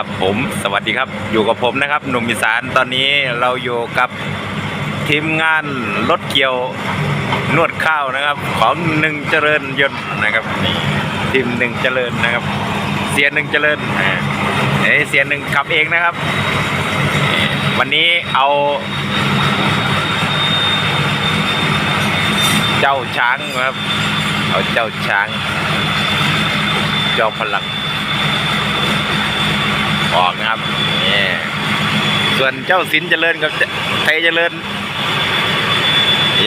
ครับผมสวัสดีครับอยู่กับผมนะครับ หนุ่มอีสานตอนนี้เราอยู่กับทีมงานรถเกี่ยวนวดข้าวนะครับ ของหนึ่งเจริญยนต์นะครับนี่ทีมหนึ่งเจริญนะครับ เสียหนึ่งเจริญเอ้เสียหนึ่งขับเองนะครับ วันนี้เอา เจ้าช้างครับ เอาเจ้าช้างเจ้าพลัง ออกนะครับนี่ส่วนเจ้าสินเจริญกับไทยเจริญ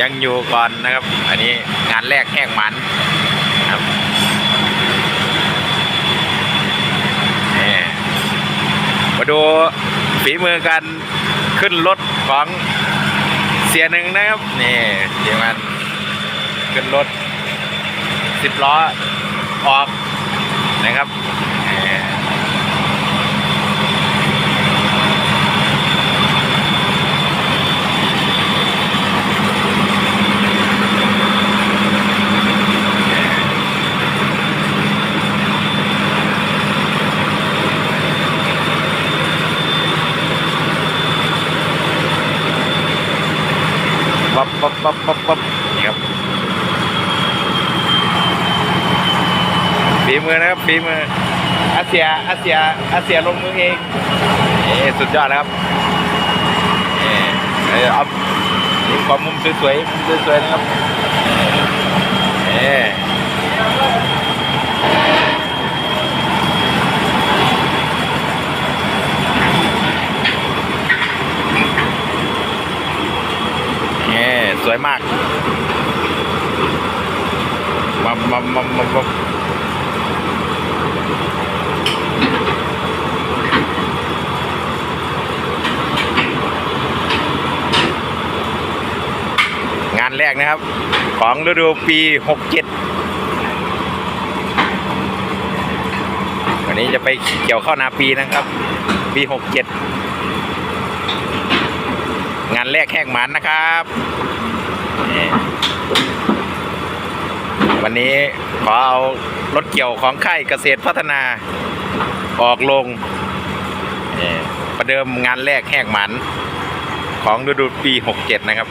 ยังอยู่ก่อนนะครับ อันนี้งานแรกแห้งมันครับนี่มาดูฝีมือการขึ้นรถของเสียหนึ่งนะครับนี่เดี๋ยวมันขึ้นรถสิบล้อออกนะครับนี่ ปั๊บปั๊บปั๊บนี่ครับฝีมือนะครับฝีมืออาเซียอาเซียอาเซียลงมือเองนี่สุดยอดนะครับนี่เออเอาความมุมสวยๆมุมสวยๆนะครับนี่นี่สวยมาก มมามามามางานแรกนะครับ ของฤดูปี 67 วันนี้จะไปเกี่ยวข้าวนาปีนะครับ ปี 67 งานแรกแข่งหมันนะครับ วันนี้ขอเอารถเกี่ยวของค่ายเกษตรพัฒนาออกลงประเดิมงานแรกแหกหมันของฤดูปี 67 นะครับ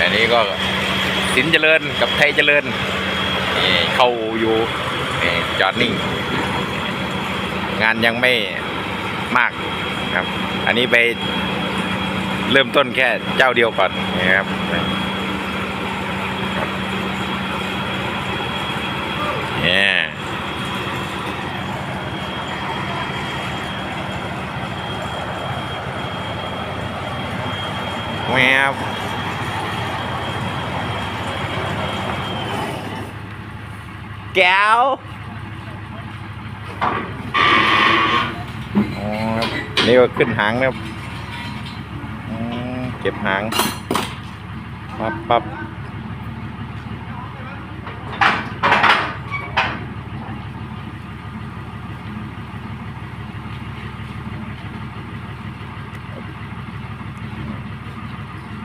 อันนี้ก็สินเจริญกับไทยเจริญ เข้าอยู่จอดนิ่ง งานยังไม่มากครับ อันนี้ไปเริ่มต้นแค่เจ้าเดียวก่อนนะครับเนี่ย แวบแก้วนี่ก็ขึ้นหางนะครับเก็บหาง ปั๊บปั๊บ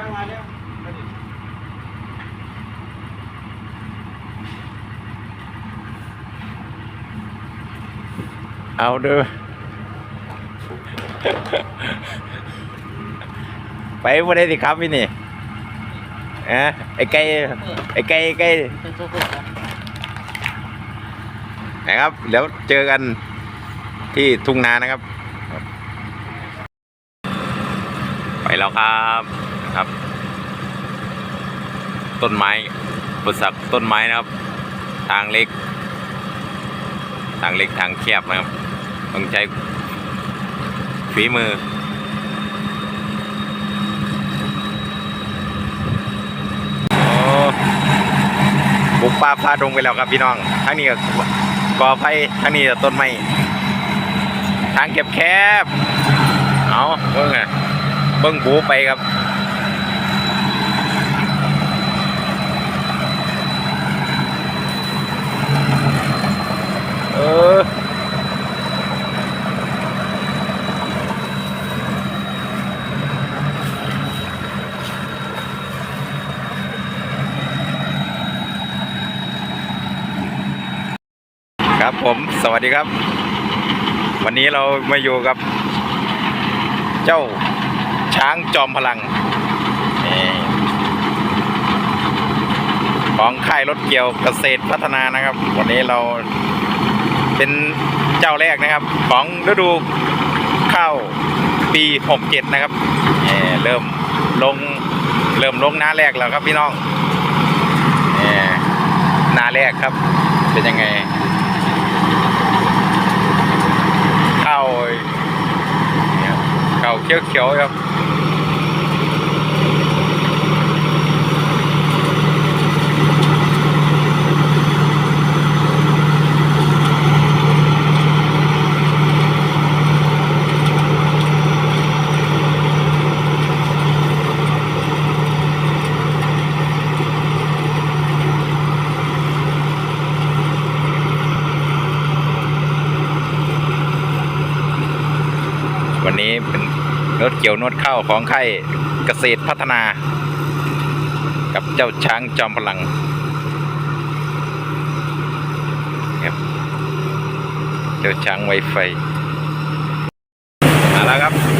เอาเด้อไปบ่ได้สิครับพี่นี่เอะไอ้ไก่ไอ้ไก่ไอ้ไก่นะครับเดี๋ยวเจอกันที่ทุ่งนานะครับ ไปแล้วครับ ครับ ต้นไม้บริษัทต้นไม้นะครับ ทางเล็ก ทางเล็กทางแคบนะครับ ต้องใช้ฝีมือโอ้บุกป่าพาดงไปแล้วครับพี่น้องทั้งนี้ก็กอไผ่ทางนี้ก็ต้นไม้ทางเก็บแคบเอาเบิ่งอะเบิ่งบูไปครับ เออ ครับผมสวัสดีครับ วันนี้เรามาอยู่กับ เจ้าช้างจอมพลังของค่ายรถเกี่ยวเกษตรพัฒนานะครับ วันนี้เราเป็นเจ้าแรกนะครับ ของฤดูข้าวปี67นะครับเริ่มลงเริ่มลงหน้าแรกแล้วครับพี่น้องนี่หน้าแรกครับเป็นยังไง ข้าวเนี่ยข้าวเขียวๆครับ วันนี้เป็น รถเกี่ยวนวดข้าวของค่ายเกษตรพัฒนา กับเจ้าช้างจอมพลังครับเจ้าช้างไวไฟมาแล้วครับ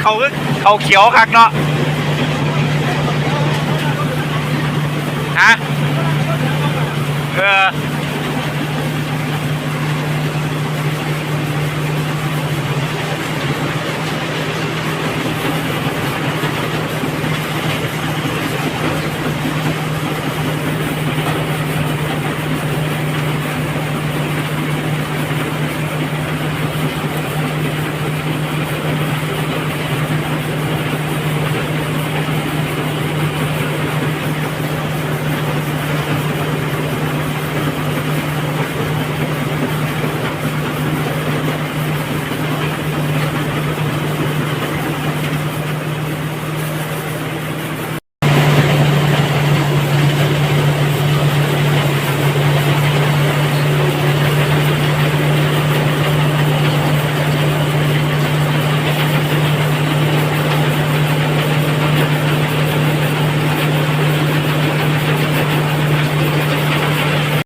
เขาเขาเขียวคักเนาะฮะเออ